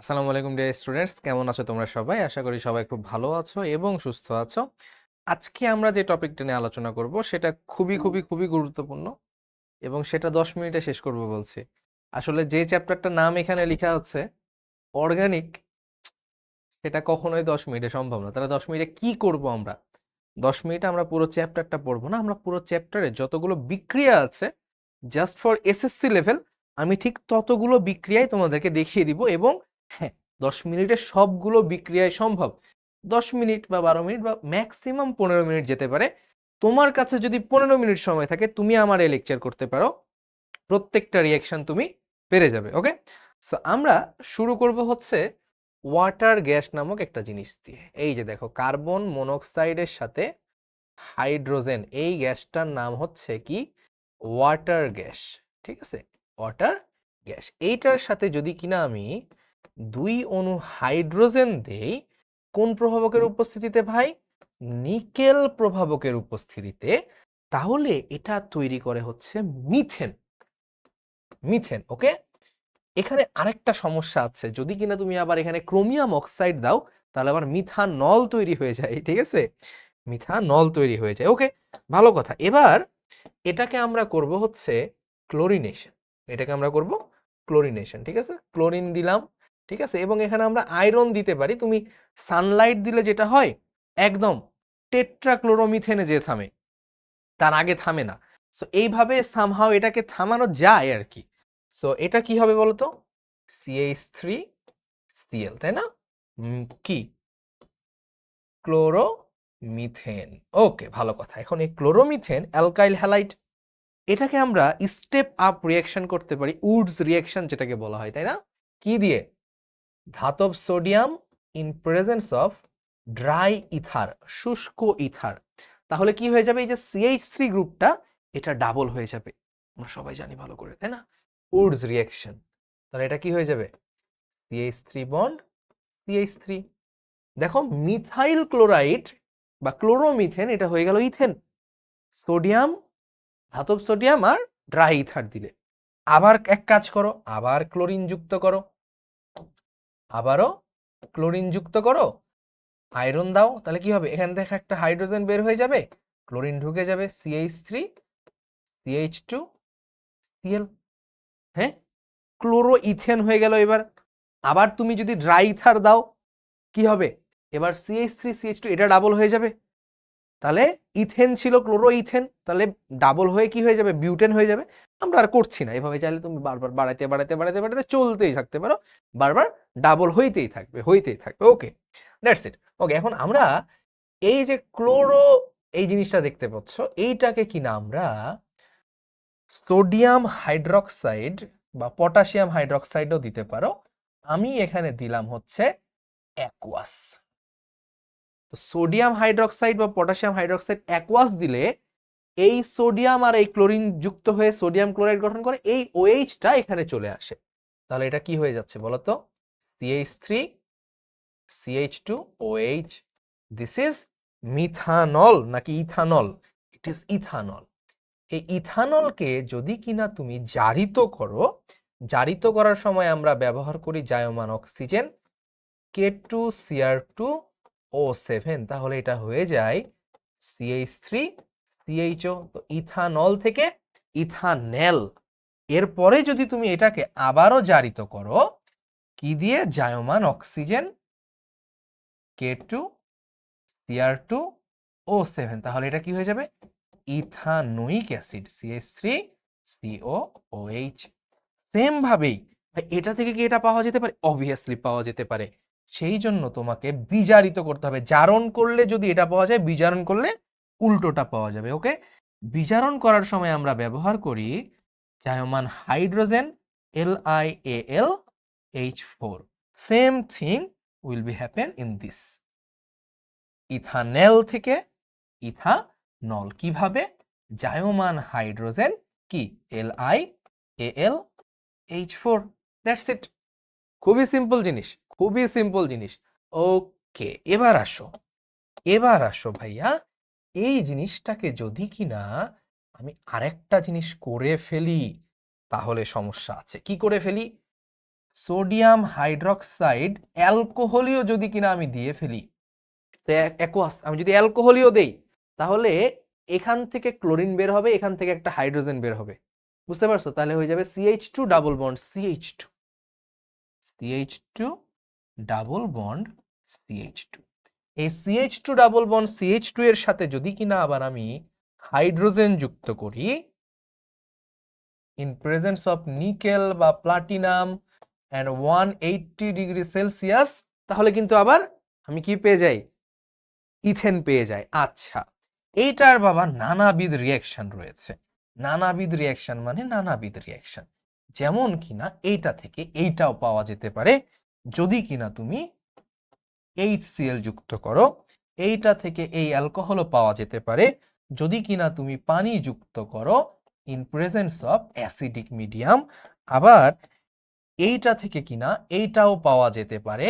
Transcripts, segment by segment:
আসসালামু আলাইকুম dear students কেমন আছো তোমরা সবাই? আশা করি সবাই খুব ভালো আছো এবং সুস্থ আছো। আজকে আমরা যে টপিকটা নিয়ে আলোচনা করব সেটা খুবই খুবই খুবই গুরুত্বপূর্ণ এবং সেটা দশ মিনিটে শেষ করব বলছি। আসলে যে চ্যাপ্টারটার নাম এখানে লেখা আছে অর্গানিক সেটা কখনোই দশ মিনিটে সম্ভব না। তাহলে দশ মিনিটে কি করব আমরা? দশ মিনিটে আমরা পুরো চ্যাপ্টারটা পড়ব না আমরা পুরো চ্যাপ্টারে যতগুলো বিক্রিয়া আছে জাস্ট ফর এসএসসি লেভেল আমি ঠিক ততগুলো বিক্রিয়াই তোমাদেরকে দেখিয়ে দিব এবং হ্যাঁ দশ মিনিটে সবগুলো বিক্রিয়ায় সম্ভব। দশ মিনিট বা বারো মিনিট বা ম্যাক্সিমাম পনেরো মিনিট যেতে পারে। তোমার কাছে যদি পনেরো মিনিট সময় থাকে, তুমি আমার এই লেকচার করতে পারো। প্রত্যেকটা রিয়াকশন তুমি পেরে যাবে ওকে সো আমরা শুরু করব হচ্ছে ওয়াটার গ্যাস নামক একটা জিনিস দিয়ে। এই যে দেখো কার্বন মনোক্সাইডের সাথে হাইড্রোজেন এই গ্যাসটার নাম হচ্ছে কি? ওয়াটার গ্যাস ঠিক আছে? ওয়াটার গ্যাস এইটার সাথে যদি কিনা আমি দুই অণু হাইড্রোজেন দেই কোন প্রভাবকের উপস্থিতিতে ভাই? নিকেল প্রভাবকের উপস্থিতিতে। তাহলে এটা তৈরি করে হচ্ছে মিথেন। মিথেন, ওকে? এখানে আরেকটা সমস্যা আছে। যদি কিনা তুমি আবার এখানে ক্রোমিয়াম অক্সাইড দাও, তাহলে আবার মিথানল তৈরি হয়ে যায়, ঠিক আছে? মিথানল তৈরি হয়ে যায়, ওকে? ভালো কথা। এবার এটাকে আমরা করব হচ্ছে ক্লোরিনেশন। এটাকে আমরা করব ক্লোরিনেশন, ঠিক আছে? ক্লোরিন দিলাম ঠিক আছে? এবং এখানে আমরা আয়রন দিতে পারি। তুমি সানলাইট দিলে যেটা হয়, একদম টেট্রাক্লোরোমিথেনে যে থামে। তার আগে থামে না। সো এইভাবে সামহাও এটাকে থামানো যায় আর কি সো এটা কি হবে বলতো? সিএইচ থ্রি সিএল তাই না? কি? ক্লোরোমিথেন ওকে ভালো কথা। এখন এই ক্লোরোমিথেন অ্যালকাইল হ্যালাইড এটাকে আমরা স্টেপ আপ রিয়াকশন করতে পারি উডস রিয়াকশন যেটাকে বলা হয়, তাই না? কি দিয়ে? ধাতব sodium in presence of dry ether শুষ্ক ইথার তাহলে কি হয়ে যাবে? এই যে সিএইচ থ্রি গ্রুপটা এটা ডাবল হয়ে যাবে। আমরা সবাই জানি ভালো করে, তাই না? উডস রিয়াকশন তাহলে এটা কি হয়ে যাবে? CH three bond CH three দেখো মিথাইল ক্লোরাইড বা ক্লোরোমিথেন এটা হয়ে গেল ইথেন সোডিয়াম ধাতব সোডিয়াম আর ড্রাই ইথার দিলে। আবার এক কাজ করো, আবার ক্লোরিন যুক্ত করো। আবারও ক্লোরিন যুক্ত করো। আয়রন দাও, তাহলে কি হবে? এখান থেকে একটা হাইড্রোজেন বের হয়ে যাবে, ক্লোরিন ঢুকে যাবে CH three CH two CL হ্যাঁ? ক্লোরো ইথেন হয়ে গেল এবার। আবার তুমি যদি ড্রাই ইথার দাও, কি হবে? এবার সিএইচ থ্রি সিএইচ টু এটা ডাবল হয়ে যাবে। তাহলে ইথেন ছিল ক্লোরো ইথেন তাহলে ডাবল হয়ে কি হয়ে যাবে? বিউটেন হয়ে যাবে? আমরা আর করছি না। এভাবে চাইলে তুমি বারবার বাড়াইতে বাড়াতে বাড়াতে বাড়াতে চলতেই থাকতে পারো। বারবার ডাবল হইতেই থাকবে হইতেই থাকবে। ওকে দ্যাটস ইট ওকে এখন আমরা এই যে ক্লোরো, এই জিনিসটা দেখতে পাচ্ছ, এইটাকে কিনা আমরা সোডিয়াম হাইড্রক্সাইড বা পটাশিয়াম হাইড্রক্সাইডও দিতে পারো। আমি এখানে দিলাম হচ্ছে অ্যাকোয়াস তো সোডিয়াম হাইড্রক্সাইড বা পটাশিয়াম হাইড্রক্সাইড অ্যাকোয়াস দিলে এই সোডিয়াম আর এই ক্লোরিন যুক্ত হয়ে সোডিয়াম ক্লোরাইড গঠন করে এই ওএইচটা এখানে চলে আসে। তাহলে এটা কি হয়ে যাচ্ছে বলো তো? CH three CH two OH this is methanol নাকি ইথানল ইট ইজ ইথানল এই ইথানলকে যদি কিনা তুমি জারিত করো, জারিত করার সময় আমরা ব্যবহার করি জায়মান oxygen K two CR two O seven তাহলে এটা হয়ে যায় সিএইচ থ্রি সিএইচও তো ইথানল থেকে ইথানেল এরপরে যদি তুমি এটাকে আবারও জারিত করো, কি দিয়ে? জায়মান oxygen K two CR two O seven তাহলে এটা কি হয়ে যাবে? Ethanoic acid CH three CO OH same ভাবেই এটা থেকে কি এটা পাওয়া যেতে পারে? অবভিয়াসলি পাওয়া যেতে পারে। সেই জন্য তোমাকে বিজারিত করতে হবে। জারণ করলে যদি এটা পাওয়া যায়, বিজারণ করলে উল্টোটা পাওয়া যাবে ওকে বিজারণ করার সময় আমরা ব্যবহার করি জায়মান hydrogen L I A L H four same thing will be happen in this ethanal থেকে ইথানল কীভাবে? জায়মান হাইড্রোজেন কি? L I A L H four that's it খুবই সিম্পল জিনিস। খুবই সিম্পল জিনিস। ওকে এবার আসো। এবার আসো ভাইয়া, এই জিনিসটাকে যদি কিনা আমি আরেকটা জিনিস করে ফেলি, তাহলে সমস্যা আছে। কি করে ফেলি? সোডিয়াম হাইড্রক্সাইড অ্যালকোহলিও যদি কিনা আমি দিয়ে ফেলি অ্যাকোয়াস আমি যদি অ্যালকোহলিও দেই, তাহলে এখান থেকে ক্লোরিন বের হবে, এখান থেকে একটা হাইড্রোজেন বের হবে। বুঝতে পারছ? তাহলে হয়ে যাবে CH two double bond CH two CH two double bond CH two এই CH two double bond CH two এর সাথে যদি কিনা আবার আমি হাইড্রোজেন যুক্ত করি ইন প্রেজেন্স অফ নিকেল বা platinum and one eighty degree Celsius তাহলে কিন্তু আবার আমি কি পেয়ে যাই? ইথেন পেয়ে যাই। আচ্ছা এইটার বাবা নানাবিধ রিয়াকশন রয়েছে। নানাবিধ রিয়াকশন মানে নানাবিধ রিয়াকশন যেমন কিনা এইটা থেকে এইটাও পাওয়া যেতে পারে যদি কিনা তুমি এইচসিএল যুক্ত করো, এইটা থেকে এই অ্যালকোহলও পাওয়া যেতে পারে। যদি কিনা তুমি পানি যুক্ত করো in presence of acidic medium আবার এইটা থেকে কিনা এইটাও পাওয়া যেতে পারে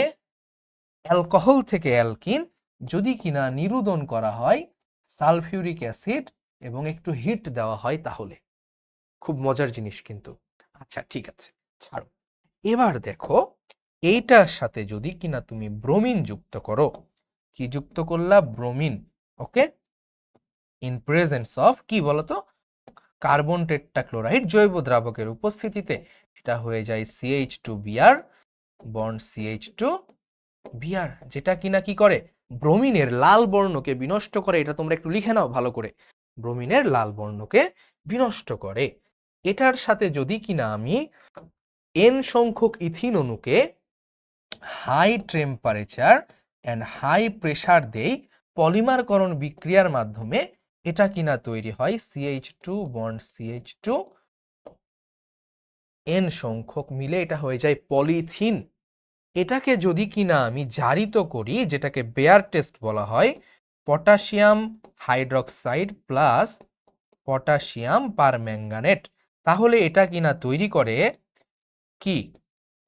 অ্যালকোহল থেকে অ্যালকিন। যদি কিনা নিরুদন করা হয়, সালফিউরিক অ্যাসিড এবং একটু হিট দেওয়া হয় তাহলে। খুব মজার জিনিস কিন্তু। আচ্ছা ঠিক আছে, ছাড়ো। এবার দেখো এইটার সাথে যদি কিনা তুমি ব্রোমিন যুক্ত করো, কি যুক্ত করলা? Bromine, okay? In presence of কি বলতো? কার্বন টেট্টাক্লোরাইড জৈব দ্রাবকের উপস্থিতিতে। এটা হয়ে যায় CH two BR bond CH two BR যেটা কিনা কি করে? ব্রোমিনের লাল বর্ণকে বিনষ্ট করে। এটা তোমরা একটু লিখে নাও ভালো করে। ব্রোমিনের লাল বর্ণকে বিনষ্ট করে। এটার সাথে যদি কিনা আমি এন সংখ্যক ethene অণুকে high temperature and high pressure দেই পলিমারকরণ বিক্রিয়ার মাধ্যমে এটা কিনা তৈরি হয় CH two bond CH two N সংখ্যক মিলে এটা হয়ে যায় পলিথিন এটাকে যদি কিনা আমি জারিত করি, যেটাকে বেয়ার টেস্ট বলা হয় potassium hydroxide plus potassium permanganate তাহলে এটা কিনা তৈরি করে কি?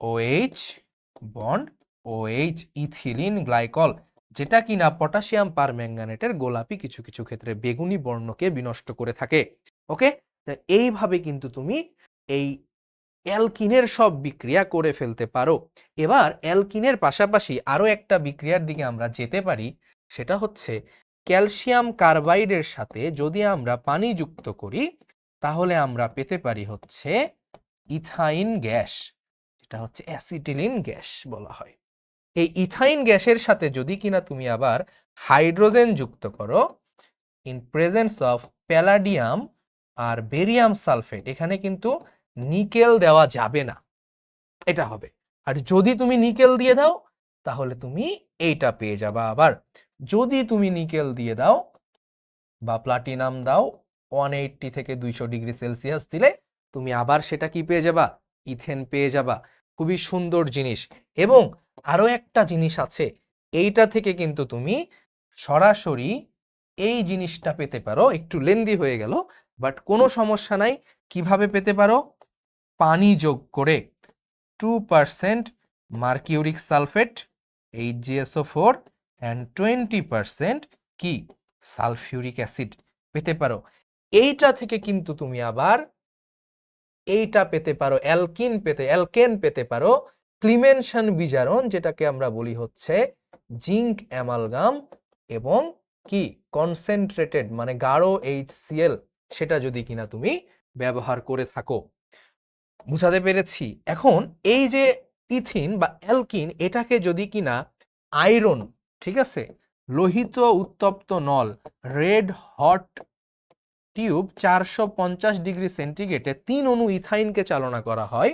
OH bond OH ethylene glycol, যেটা কিনা পটাশিয়াম পারম্যাঙ্গানেটের গোলাপি কিছু কিছু ক্ষেত্রে বেগুনি বর্ণকে বিনষ্ট করে থাকে। ওকে? এইভাবে কিন্তু তুমি এই অ্যালকিনের সব বিক্রিয়া করে ফেলতে পারো। এবার অ্যালকিনের পাশাপাশি আরও একটা বিক্রিয়ার দিকে আমরা যেতে পারি, সেটা হচ্ছে ক্যালসিয়াম কার্বাইডের সাথে যদি আমরা পানি যুক্ত করি, তাহলে আমরা পেতে পারি হচ্ছে ইথাইন গ্যাস। যেটা হচ্ছে অ্যাসিটিলিন গ্যাস বলা হয়। এই ইথাইন গ্যাসের সাথে যদি কিনা তুমি আবার হাইড্রোজেন যুক্ত করো ইন প্রেজেন্স অফ প্যালাডিয়াম আর বেরিয়াম সালফেট এখানে কিন্তু নিকেল দেওয়া যাবে না। এটা হবে। আর যদি তুমি নিকেল দিয়ে দাও, তাহলে তুমি এইটা পেয়ে যাবা আবার। যদি তুমি নিকেল দিয়ে দাও বা প্লাটিনাম দাও ওয়ান এইটটি থেকে দুইশো ডিগ্রি সেলসিয়াস দিলে, তুমি আবার সেটা কি পেয়ে যাবা? ইথেন পেয়ে যাবা। খুবই সুন্দর জিনিস। এবং আরও একটা জিনিস আছে, এইটা থেকে কিন্তু তুমি সরাসরি এই জিনিসটা পেতে পারো। একটু লেন্দি হয়ে গেল, বাট কোনো সমস্যা নাই। কীভাবে পেতে পারো? পানি যোগ করে two percent mercuric sulphate H G S O four and twenty percent কি? সালফিউরিক অ্যাসিড পেতে পারো। এইটা থেকে কিন্তু তুমি আবার এইটা পেতে পারো, অ্যালকিন পেতে, অ্যালকেন পেতে পারো, ক্লিমেনশন বিজারণ যেটাকে আমরা বলি হচ্ছে জিঙ্ক অ্যামালগাম এবং কি? কনসেন্ট্রেটেড মানে গাঢ় এইচসিএল সেটা যদি কিনা তুমি ব্যবহার করে থাকো। বুঝাতে পেরেছি। এখন এই যে ইথিন বা অ্যালকিন এটাকে যদি কিনা আয়রন, ঠিক আছে? লোহিত উত্তপ্ত নল, রেড হট টিউব চারশো পঞ্চাশ ডিগ্রি সেন্টিগ্রেডে তিন অণু ইথাইনকে চালনা করা হয়।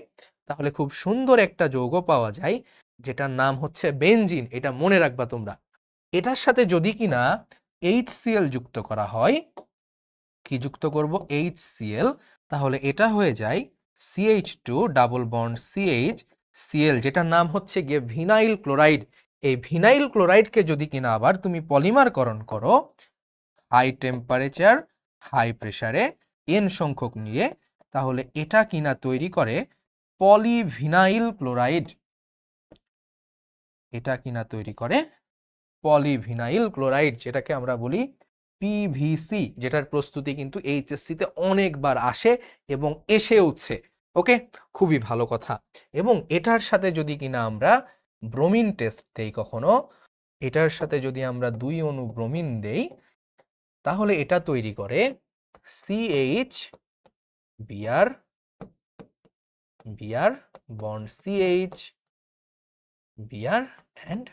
তাহলে খুব সুন্দর একটা যৌগ পাওয়া যায়, যেটার নাম হচ্ছে বেনজিন, এটা মনে রাখবা তোমরা। এটার সাথে যদি কিনা এইচ যুক্ত করা হয়, কি যুক্ত করব? এইচ তাহলে এটা হয়ে যায় CH two double bond CH CL যেটার নাম হচ্ছে গিয়ে ভিনাইল ক্লোরাইড। এই ভিনাইল ক্লোরাইডকে যদি কিনা আবার তুমি পলিমারকরণ করো, হাই টেম্পারেচার হাই প্রেসারে এন সংখ্যক নিয়ে, তাহলে এটা কিনা তৈরি করে পলিভিনাইল ক্লোরাইড এটা কিনা তৈরি করে পলিভিনাইল ক্লোরাইড যেটাকে আমরা বলি পিভিসি যেটার প্রস্তুতি কিন্তু এইচএসসিতে অনেকবার আসে এবং এসেওছে ওকে খুবই ভালো কথা। এবং এটার সাথে যদি কিনা আমরা ব্রোমিন টেস্ট দেই কখনো, এটার সাথে যদি আমরা দুই অণু ব্রোমিন দেই তাহলে এটা তৈরি করে CH BR BR bond CH BR and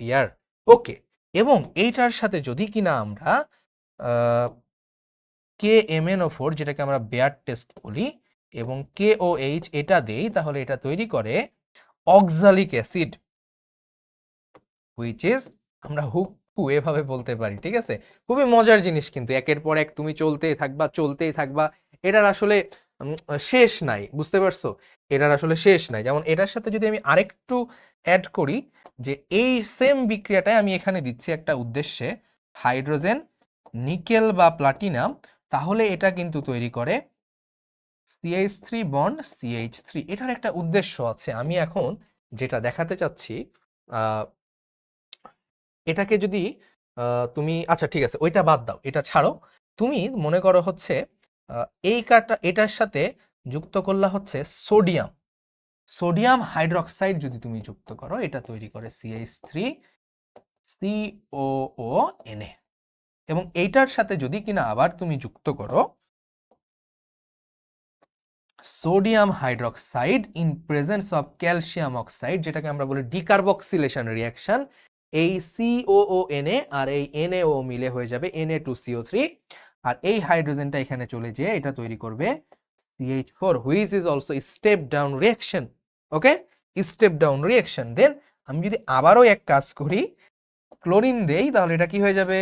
BR okay এবং এইটার সাথে যদি কিনা আমরা কে এম এমএনও ফোর যেটাকে আমরা বেয়ার টেস্ট বলি এবং কে ও এইচ এটা দেই, তাহলে এটা তৈরি করে অক্সালিক অ্যাসিড হুইচ ইজ আমরা হুকু এভাবে বলতে পারি, ঠিক আছে? খুবই মজার জিনিস কিন্তু, একের পর এক তুমি চলতেই থাকবা চলতেই থাকবা। এটার আসলে শেষ নাই, বুঝতে পারছ? এটার আসলে শেষ নাই। যেমন এটার সাথে যদি আমি আরেকটু অ্যাড করি, যে এই সেম বিক্রিয়াটাই আমি এখানে দিচ্ছি একটা উদ্দেশ্যে, হাইড্রোজেন, নিকেল বা প্লাটিনাম, তাহলে এটা কিন্তু তৈরি করে CH three bond CH three এটার একটা উদ্দেশ্য আছে। আমি এখন যেটা দেখাতে চাচ্ছি এটাকে যদি তুমি আচ্ছা ঠিক আছে, ওইটা বাদ দাও, এটা ছাড়ো। তুমি মনে করো হচ্ছে এই কাটা এটার সাথে যুক্ত করলা হচ্ছে সোডিয়াম। সোডিয়াম হাইড্রক্সাইড যদি তুমি যুক্ত করো, এটা তৈরি করে সিএইচ থ্রি সিওও এনএ এবং এইটার সাথে যদি কিনা আবার তুমি যুক্ত করো, sodium hydroxide in presence of calcium oxide, যেটাকে আমরা বলি ডিকার্বক্সিলেশন রিয়াকশন এই সিওও এনএ আর এই এনএও মিলে হয়ে যাবে এনএ টু সিও থ্রি আর এই হাইড্রোজেনটা এখানে চলে যেয়ে এটা তৈরি করবে CH four which is also step down reaction okay step down reaction then আমি যদি আবারও এক কাজ করি ক্লোরিন দেই, তাহলে এটা কি হয়ে যাবে?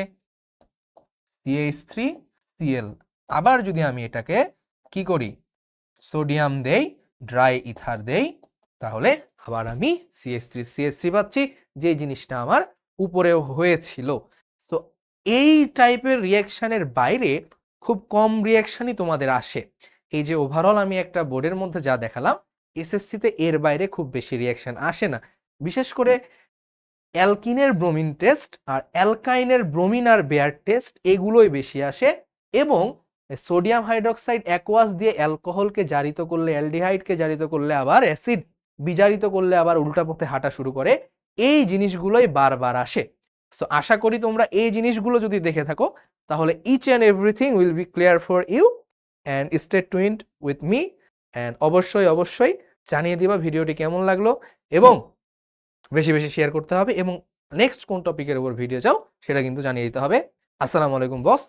সিএইচ থ্রি সিএল আবার যদি আমি এটাকে কি করি? সোডিয়াম দেই ড্রাই ইথার দেই, তাহলে আবার আমি সিএস থ্রি থ্রি পাচ্ছি যে জিনিসটা আমার উপরেও হয়েছিল। সো এই টাইপের রিয়াকশানের বাইরে খুব কম রিয়াকশানই তোমাদের আসে। এই যে ওভারঅল আমি একটা বোর্ডের মধ্যে যা দেখালাম এসএসসিতে এর বাইরে খুব বেশি রিয়াকশন আসে না। বিশেষ করে অ্যালকিনের ব্রোমিন টেস্ট আর অ্যালকাইনের ব্রোমিন আর বেয়ার টেস্ট এগুলোই বেশি আসে এবং সোডিয়াম হাইড্রক্সাইড অ্যাকোয়াস দিয়ে অ্যালকোহলকে জারিত করলে, অ্যালডিহাইডকে জারিত করলে আবার অ্যাসিড বিজারিত করলে আবার উল্টা পথে হাঁটা শুরু করে। এই জিনিসগুলোই বারবার আসে। সো আশা করি তোমরা এই জিনিসগুলো যদি দেখে থাকো, তাহলে each and everything will be clear for you and stay tuned with me and অবশ্যই অবশ্যই জানিয়ে দিবা ভিডিওটি কেমন লাগল এবং বেশি বেশি শেয়ার করতে হবে এবং নেক্সট কোন টপিকের উপর ভিডিও চাও, সেটা কিন্তু জানিয়ে দিতে হবে। আসসালামু আলাইকুম বস